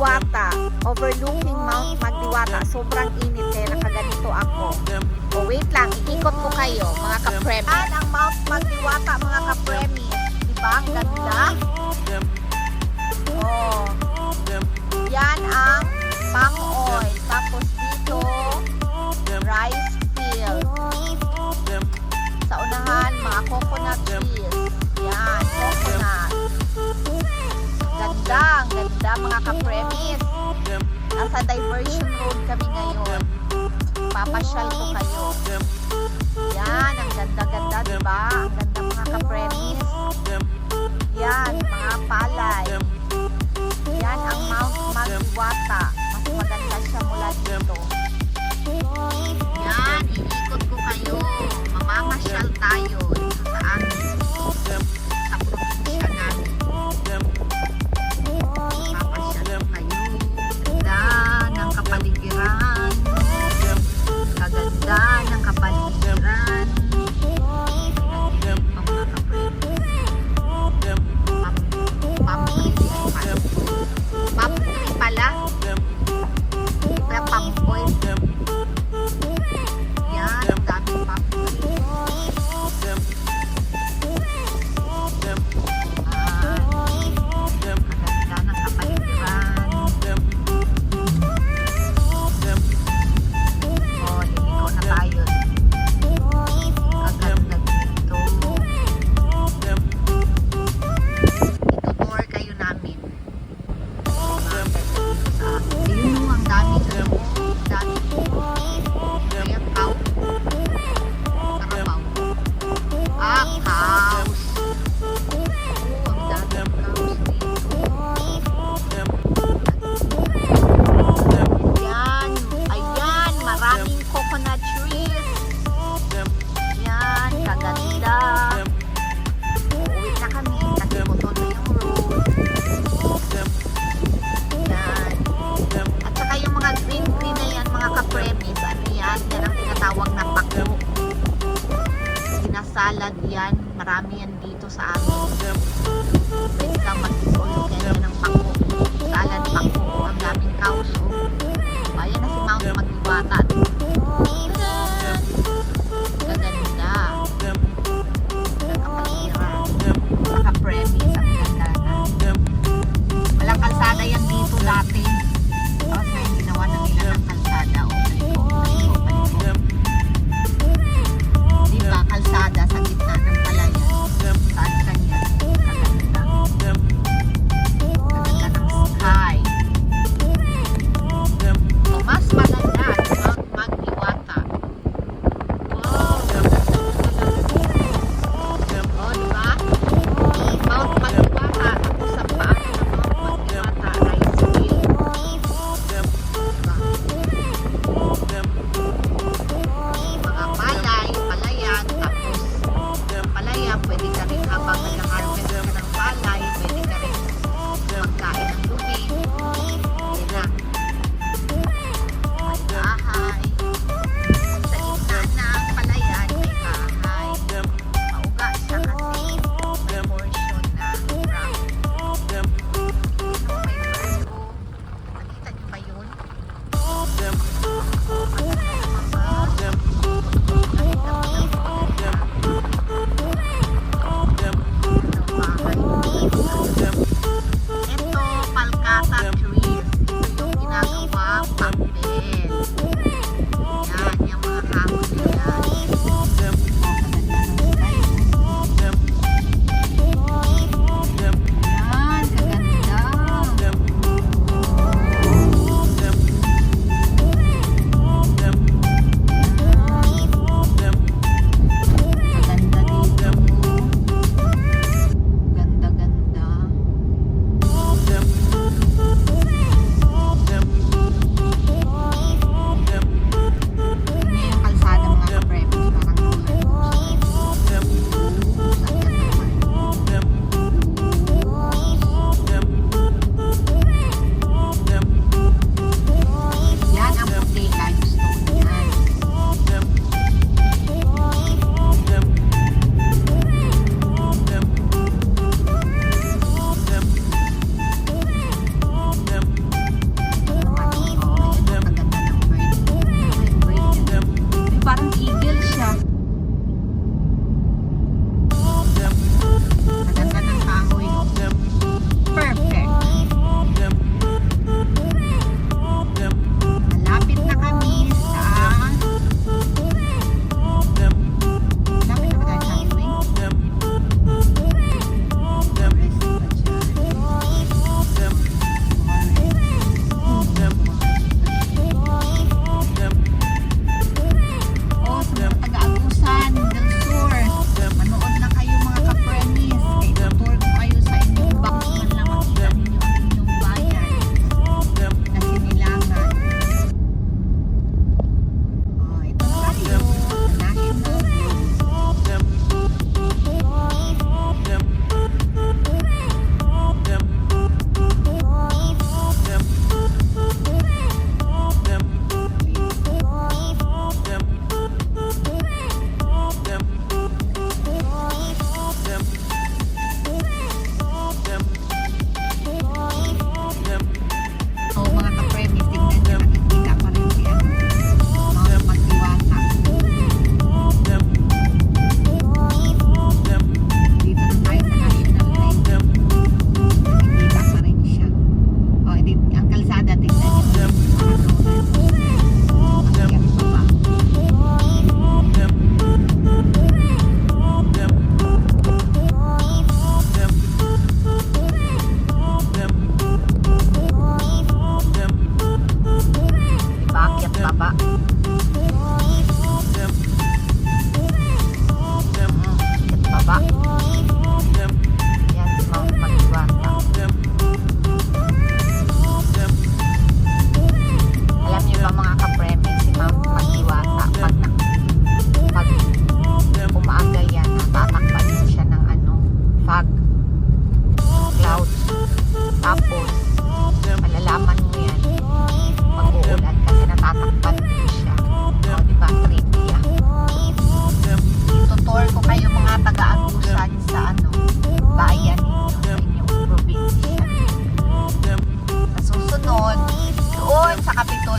Magdiwata, overlooking Mount Magdiwata. Sobrang init kaya nakaganito ako. O wait lang, ikikot ko kayo mga kapremi. Yan ang Mount Magdiwata mga kapremi. Diba? Ang ganda. Oh. Yan ang palm oil. Tapos dito, rice field. Sa unahan, mga coconut trees. Ganda mga ka-premise. Nasa diversion road kami ngayon. Papasyal ko kayo. Yan, ang ganda-ganda, di ba? Ang ganda mga ka-premise. Yan, mga palay. Yan ang Mount Magdiwata. Mas maganda siya mula dito. Yan, Sinasalad yan. Marami yan dito sa amin. Kang mag-solo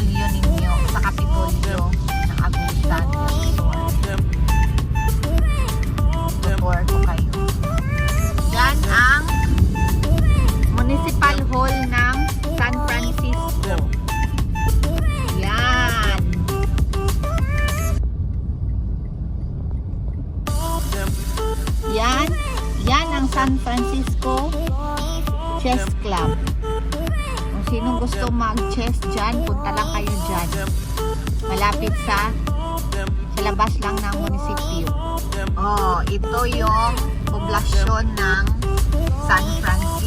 Kapitolyo ninyo, sa Kapitolyo, ng Agusan. Tour ko kayo. Yan ang Municipal Hall ng San Francisco. Yan. Yan. Yan ang San Francisco Chess Club sinong gusto mag-chess dyan, punta lang kayo dyan. Malapit sa sa labas lang ng munisipyo. Oh, ito yung poblasyon ng San Francisco.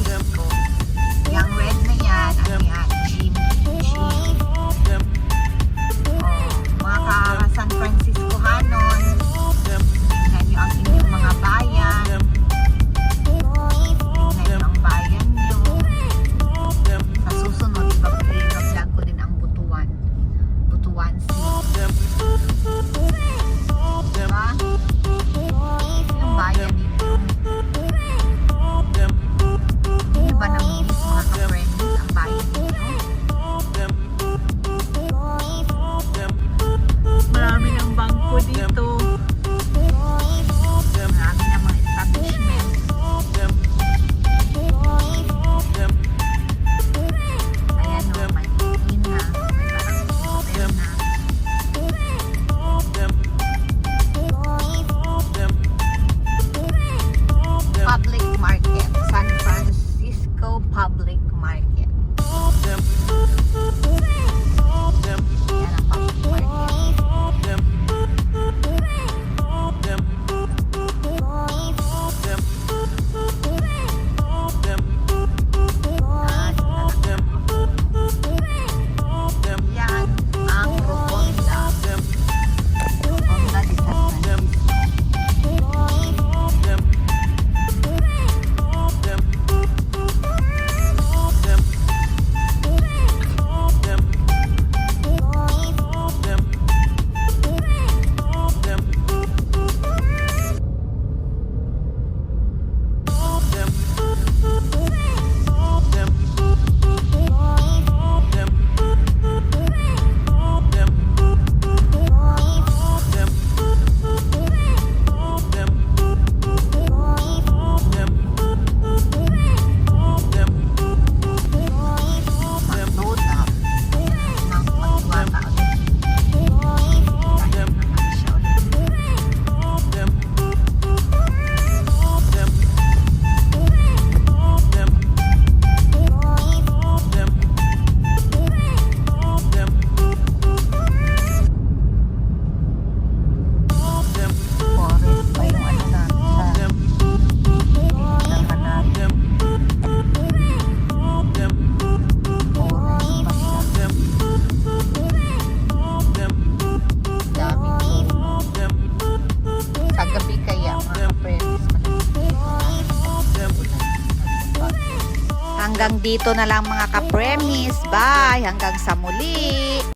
dito na lang mga kapremis. Bye! Hanggang sa muli!